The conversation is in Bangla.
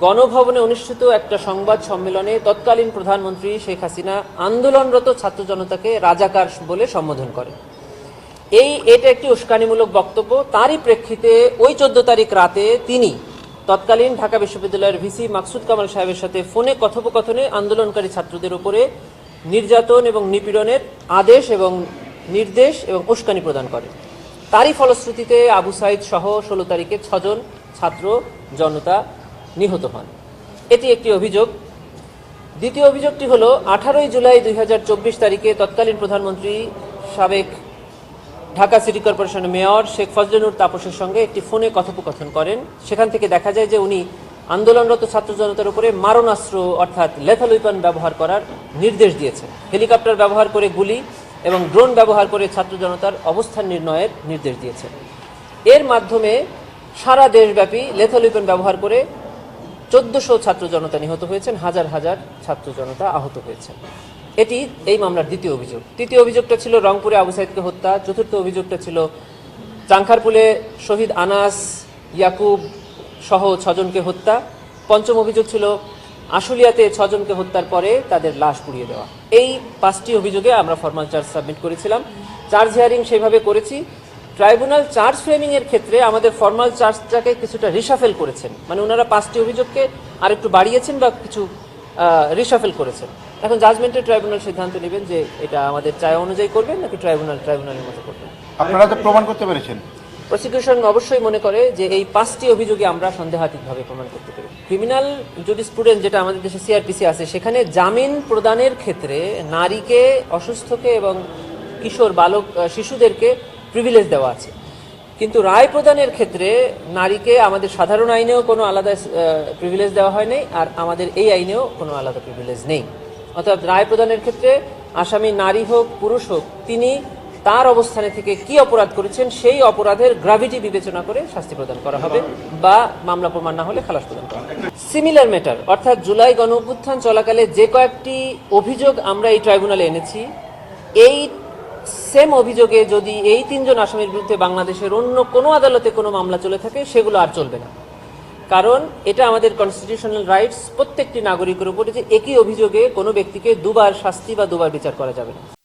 গণভবনে অনুষ্ঠিত একটা সংবাদ সম্মেলনে তৎকালীন প্রধানমন্ত্রী শেখ হাসিনা আন্দোলনরত ছাত্র জনতাকে রাজাকার বলে সম্বোধন করে এই এটা একটি উস্কানিমূলক বক্তব্য। তারই প্রেক্ষিতে ওই চোদ্দ তারিখ রাতে তিনি তৎকালীন ঢাকা বিশ্ববিদ্যালয়ের ভিসি মাকসুদ কামাল সাহেবের সাথে ফোনে কথোপকথনে আন্দোলনকারী ছাত্রদের উপরে নির্যাতন এবং নিপীড়নের আদেশ এবং নির্দেশ এবং উস্কানি প্রদান করে তারই ফলশ্রুতিতে আবু সাইদ সহ ষোলো তারিখে ছজন ছাত্র জনতা নিহত হন। এটি একটি অভিযোগ। দ্বিতীয় অভিযোগটি হলো, আঠারোই জুলাই দুই হাজার চব্বিশ তারিখে তৎকালীন প্রধানমন্ত্রী সাবেক ঢাকা সিটি কর্পোরেশনের মেয়র শেখ ফজলেনুর তাপসের সঙ্গে একটি ফোনে কথোপকথন করেন। সেখান থেকে দেখা যায় যে উনি আন্দোলনরত ছাত্র জনতার উপরে মারণাস্ত্র অর্থাৎ লেথাল উইপন ব্যবহার করার নির্দেশ দিয়েছেন। হেলিকপ্টার ব্যবহার করে গুলি এবং ড্রোন ব্যবহার করে ছাত্র জনতার অবস্থান নির্ণয়ের নির্দেশ দিয়েছেন। এর মাধ্যমে সারা দেশব্যাপী লেথাল উইপন ব্যবহার করে চোদ্দশো ছাত্র জনতা নিহত হয়েছেন, হাজার হাজার ছাত্র জনতা আহত হয়েছেন। এটি এই মামলার দ্বিতীয় অভিযোগ। তৃতীয় অভিযোগটা ছিল রংপুরে আবু সাইদকে হত্যা। চতুর্থ অভিযোগটা ছিল চাংখারপুলে শহীদ আনাস, ইয়াকুব সহ ছজনকে হত্যা। পঞ্চম অভিযোগ ছিল আশুলিয়াতে ছজনকে হত্যার পরে তাদের লাশ পুড়িয়ে দেওয়া। এই পাঁচটি অভিযোগে আমরা ফরমাল চার্জ সাবমিট করেছিলাম। চার্জ হিয়ারিং সেইভাবে করেছি। ট্রাইব্যুনাল চার্জ ফ্রেমিং এর ক্ষেত্রে আমাদের ফর্মাল চার্জটাকে কিছুটা রিসাফেল করেছেন। মানে ওনারা পাঁচটি অভিযোগকে আরেকটু বাড়িয়েছেন বা কিছু রিসাফেল করেছেন। এখন জাজমেন্টের ট্রাইব্যুনাল সিদ্ধান্ত নেবেন যে এটা আমাদের চায় অনুযায়ী করবেন নাকি ট্রাইব্যুনাল ট্রাইব্যুনালের মতো করবেন। আপনারা তো প্রমাণ করতে পেরেছেন। প্রসিকিউশন অবশ্যই মনে করে যে এই পাঁচটি অভিযোগে আমরা সন্দেহাতীতভাবে প্রমাণ করতে পারি ক্রিমিনাল জুডিসপ্রুডেন্স যেটা আমাদের দেশে সিআরপিসি আছে সেখানে জামিন প্রদানের ক্ষেত্রে নারীকে অসুস্থকে এবং কিশোর বালক শিশুদেরকে প্রিভিলেজ দেওয়া আছে। কিন্তু রায় প্রদানের ক্ষেত্রে নারীকে আমাদের সাধারণ আইনেও কোনো আলাদা প্রিভিলেজ দেওয়া হয়নি আর আমাদের এই আইনেও কোনো আলাদা প্রিভিলেজ নেই। অর্থাৎ রায় প্রদানের ক্ষেত্রে আসামি নারী হোক, পুরুষ হোক, তিনি তার অবস্থানে থেকে কি অপরাধ করেছেন, সেই অপরাধের গ্রাভিটি বিবেচনা করে শাস্তি প্রদান করা হবে বা মামলা প্রমাণ না হলে খালাস প্রদান করা হবে। সিমিলার ম্যাটার অর্থাৎ জুলাই গণ চলাকালে যে কয়েকটি অভিযোগ আমরা এই ট্রাইব্যুনালে এনেছি, এই সেম অভিযোগে যদি এই তিনজন আসামির বিরুদ্ধে বাংলাদেশের অন্য কোনো আদালতে কোনো মামলা চলে থাকে, সেগুলো আর চলবে না। কারণ এটা আমাদের কনস্টিটিউশনাল রাইটস প্রত্যেকটি নাগরিকের উপরে যে একই অভিযোগে কোনো ব্যক্তিকে দুবার শাস্তি বা দুবার বিচার করা যাবে না।